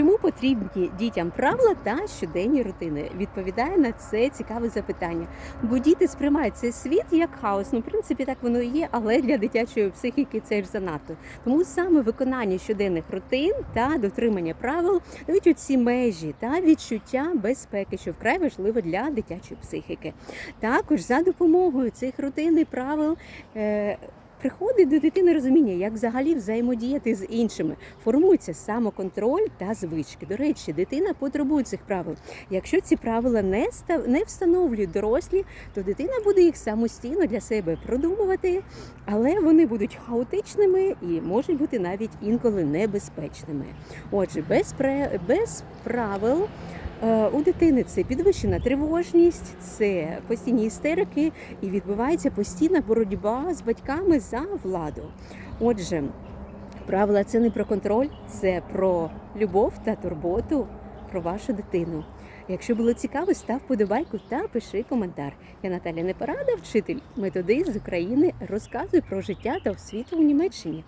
Чому потрібні дітям правила та щоденні рутини? Відповідає на це цікаве запитання. Бо діти сприймають цей світ як хаос. Ну, в принципі, так воно і є, але для дитячої психіки це ж занадто. Тому саме виконання щоденних рутин та дотримання правил дають ці межі та відчуття безпеки, що вкрай важливо для дитячої психіки. Також за допомогою цих рутин і правил. Е- Приходить до дитини розуміння, як взагалі взаємодіяти з іншими. Формується самоконтроль та звички. До речі, дитина потребує цих правил. Якщо ці правила не став не встановлюють дорослі, то дитина буде їх самостійно для себе продумувати, але вони будуть хаотичними і можуть бути навіть інколи небезпечними. Отже, без пре- без правил. Е, У дитини це підвищена тривожність, це постійні істерики і відбувається постійна боротьба з батьками за владу. Отже, правила це не про контроль, це про любов та турботу про вашу дитину. Якщо було цікаво, став подобайку та пиши коментар. Я Наталя Непорада, вчитель методист з України, розказую про життя та освіту у Німеччині.